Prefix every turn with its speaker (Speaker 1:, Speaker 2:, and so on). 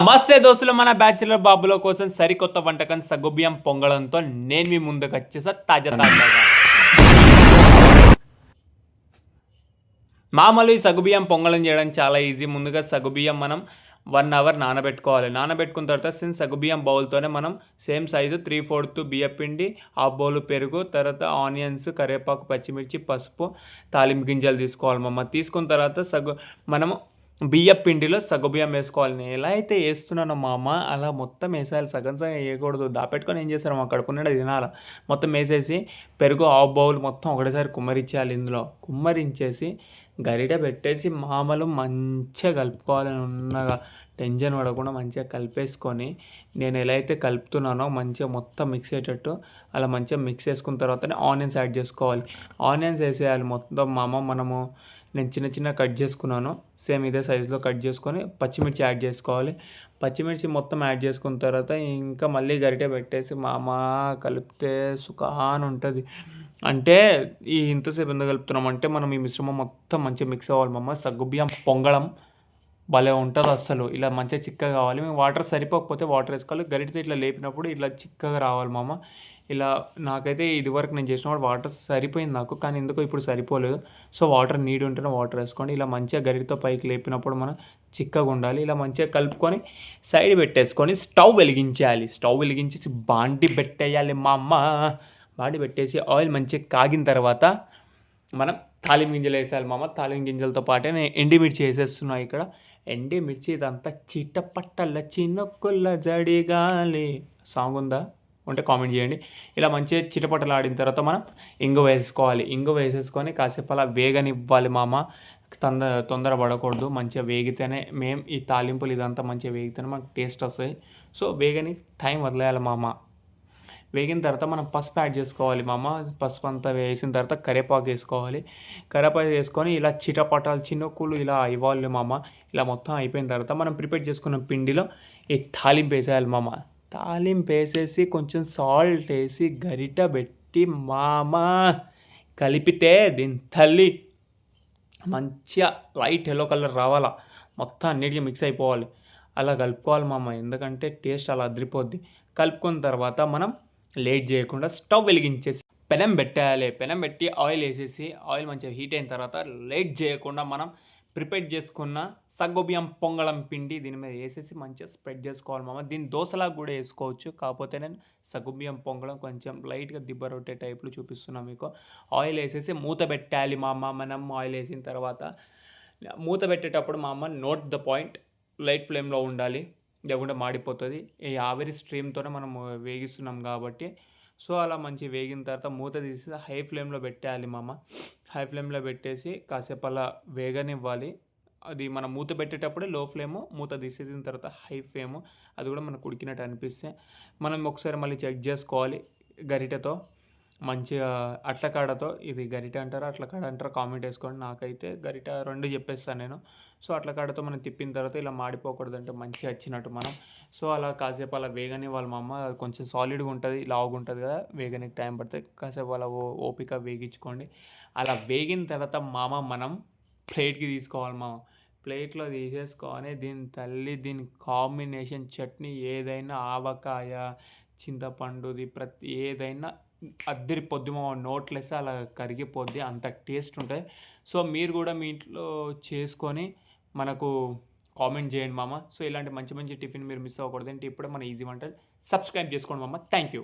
Speaker 1: నమస్తే దోస్తులు మన బ్యాచులర్ బాబుల కోసం సరికొత్త వంటకం సగుబియ్యం పొంగడంతో నేను మీ ముందుకు వచ్చేసా తాజా తాజాగా. మామూలు ఈ సగుబియ్యం పొంగలం చేయడం చాలా ఈజీ. ముందుగా సగుబియ్యం మనం వన్ అవర్ నానబెట్టుకోవాలి. నానబెట్టుకున్న తర్వాత సేమ్ సగుబియ్యం బౌల్తోనే మనం సేమ్ సైజు త్రీ ఫోర్త్ బియ్యం పిండి హాఫ్ బౌల్ పెరుగు తర్వాత ఆనియన్స్ కరివేపాకు పచ్చిమిర్చి పసుపు తాలింపు గింజలు తీసుకోవాలి మమ్మ తీసుకున్న తర్వాత సగు మనము బియ్యం పిండిలో సగ్గుబియ్యం వేసుకోవాలి. నేను ఎలా అయితే వేస్తున్నానో మా అమ్మ అలా మొత్తం వేసేయాలి. సగం సగం వేయకూడదు. దాపెట్టుకొని ఏం చేస్తారు? మా కడుపు నిండా తినాలి. మొత్తం వేసేసి పెరుగు ఆఫ్ బౌల్ మొత్తం ఒకటేసారి కుమ్మరించాలి ఇందులో. కుమ్మరించేసి గరిట పెట్టేసి మామలు మంచిగా కలుపుకోవాలని ఉన్నగా టెన్షన్ పడకుండా మంచిగా కలిపేసుకొని నేను ఎలా అయితే కలుపుతున్నానో మంచిగా మొత్తం మిక్స్ అయ్యేటట్టు అలా మంచిగా మిక్స్ చేసుకున్న తర్వాతనే ఆనియన్స్ యాడ్ చేసుకోవాలి. ఆనియన్స్ వేసేయాలి మొత్తం. మామ మనము నేను చిన్న చిన్న కట్ చేసుకున్నాను. సేమ్ ఇదే సైజులో కట్ చేసుకొని పచ్చిమిర్చి యాడ్ చేసుకోవాలి. పచ్చిమిర్చి మొత్తం యాడ్ చేసుకున్న తర్వాత ఇంకా మళ్ళీ గరిటె పెట్టేసి మామ కలిపితే సుఖాన్ ఉంటుంది. అంటే ఈ ఇంతసేపు ఎందుకు కలుపుతున్నాం అంటే మనం ఈ మిశ్రమం మొత్తం మంచిగా మిక్స్ అవ్వాలి మమ్మ సగ్గుబియ్యం పొంగడం భలే ఉంటుంది అస్సలు. ఇలా మంచిగా చిక్కగా కావాలి. మేము వాటర్ సరిపోకపోతే వాటర్ వేసుకోవాలి. గరిటితో ఇట్లా లేపినప్పుడు ఇట్లా చిక్కగా రావాలి మామ. ఇలా నాకైతే ఇదివరకు నేను చేసినప్పుడు వాటర్ సరిపోయింది నాకు కానీ ఎందుకో ఇప్పుడు సరిపోలేదు. సో వాటర్ నీడ్ ఉంటేనే వాటర్ వేసుకోండి. ఇలా మంచిగా గరిటితో పైకి లేపినప్పుడు మనం చిక్కగా ఉండాలి. ఇలా మంచిగా కలుపుకొని సైడ్ పెట్టేసుకొని స్టవ్ వెలిగించేయాలి స్టవ్ వెలిగించేసి బాండి పెట్టేయాలి మా అమ్మ బాండి పెట్టేసి ఆయిల్ మంచిగా కాగిన తర్వాత మనం తాలిం గింజలు వేసేయాలి మామ. తాలిం గింజలతో పాటే నేను ఎండిమిర్చి వేసేస్తున్నా ఇక్కడ. ఎండిమిర్చి ఇదంతా చిట్టపట్టల చిన్నొక్కుల జడిగాలి సాంగ్ ఉందా? ఉంటే కామెంట్ చేయండి. ఇలా మంచిగా చిటపటలు ఆడిన తర్వాత మనం ఇంగు వేసుకోవాలి ఇంగు వేసేసుకొని కాసేపు అలా వేగనివ్వాలి మామ. తొందర తొందర పడకూడదు. మంచిగా వేగితేనే మేము ఈ తాలింపులు ఇదంతా మంచిగా వేగితేనే మనకు టేస్ట్ వస్తాయి. సో వేగని టైం వదిలేయాలి మామ. వేగిన తర్వాత మనం పసుపు యాడ్ చేసుకోవాలి మామ. పసుపు అంతా వేసిన తర్వాత కరేపాకు వేసుకోవాలి. కరేపాకు వేసుకొని ఇలా చిటపటాలు చిన్నకులు ఇలా ఇవ్వాలి మామ. ఇలా మొత్తం అయిపోయిన తర్వాత మనం ప్రిపేర్ చేసుకున్న పిండిలో ఈ తాలింపు వేసేయాలి మామ. తాలింపు వేసేసి కొంచెం సాల్ట్ వేసి గరిట పెట్టి మామ కలిపితే దీని తల్లి మంచిగా లైట్ ఎల్లో కలర్ రావాలా. మొత్తం అన్నిటికీ మిక్స్ అయిపోవాలి. అలా కలుపుకోవాలి మామ. ఎందుకంటే టేస్ట్ అలా అదిరిపోద్ది. కలుపుకున్న తర్వాత మనం లేట్ చేయకుండా స్టవ్ వెలిగించేసి పెనం పెట్టేయాలి పెనం పెట్టి ఆయిల్ వేసేసి ఆయిల్ మంచిగా హీట్ అయిన తర్వాత లేట్ చేయకుండా మనం ప్రిపేర్ చేసుకున్న సగ్గుబియ్యం పొంగళం పిండి దీని మీద వేసేసి మంచిగా స్ప్రెడ్ చేసుకోవాలి మామ. దీన్ని దోశలా కూడా వేసుకోవచ్చు. కాకపోతే నేను సగ్గుబియ్యం పొంగళం కొంచెం లైట్గా దిబ్బ రొట్టే టైప్లో చూపిస్తున్నాను మీకు. ఆయిల్ వేసేసి మూత పెట్టాలి మా అమ్మ మనం ఆయిల్ వేసిన తర్వాత మూత పెట్టేటప్పుడు మా అమ్మ నోట్ ద పాయింట్ లైట్ ఫ్లేమ్లో ఉండాలి. లేకుంటే మాడిపోతుంది. ఈ ఆవిరి స్ట్రీమ్తోనే మనం వేగిస్తున్నాం కాబట్టి. సో అలా మంచి వేగిన తర్వాత మూత తీసి హై ఫ్లేమ్లో పెట్టేయాలి మామ. హై ఫ్లేమ్లో పెట్టేసి కాసేపు అలా వేగనివ్వాలి. అది మనం మూత పెట్టేటప్పుడే లో ఫ్లేము మూత తీసేసిన తర్వాత హై ఫ్లేమ్ అది కూడా మనకు ఉడికినట్టు అనిపిస్తే మనం ఒకసారి మళ్ళీ చెక్ చేసుకోవాలి గరిటెతో. మంచిగా అట్లకాడతో ఇది గరిట అంటారా అట్లకాడ అంటారా కామెంట్ వేసుకోండి. నాకైతే గరిట రెండు చెప్పేస్తాను నేను. సో అట్లకాడతో మనం తిప్పిన తర్వాత ఇలా మాడిపోకూడదంటే మంచిగా వచ్చినట్టు మనం. సో అలా కాసేపు అలా వేగని వాళ్ళ మా అమ్మ అది కొంచెం సాలిడ్గా ఉంటుంది లావుగా ఉంటుంది కదా వేగనికి టైం పడితే కాసేపు అలా ఓ ఓపిక వేగించుకోండి. అలా వేగిన తర్వాత మామ మనం ప్లేట్కి తీసుకోవాలి మామ. ప్లేట్లో తీసేసుకొని దీని తల్లి దీని కాంబినేషన్ చట్నీ ఏదైనా ఆవకాయ చింతపండుది ప్రతి ఏదైనా అద్దరిపోద్ది మా నోట్లేసి అలా కరిగిపోద్ది అంత టేస్ట్ ఉంటుంది సో మీరు కూడా మీ ఇంట్లో చేసుకొని మనకు కామెంట్ చేయండి మామ. సో ఇలాంటి మంచి మంచి టిఫిన్ మీరు మిస్ అవ్వకూడదు. అంటే ఇప్పుడే మన ఈజీ వంటలు సబ్స్క్రైబ్ చేసుకోండి మామ. Thank you.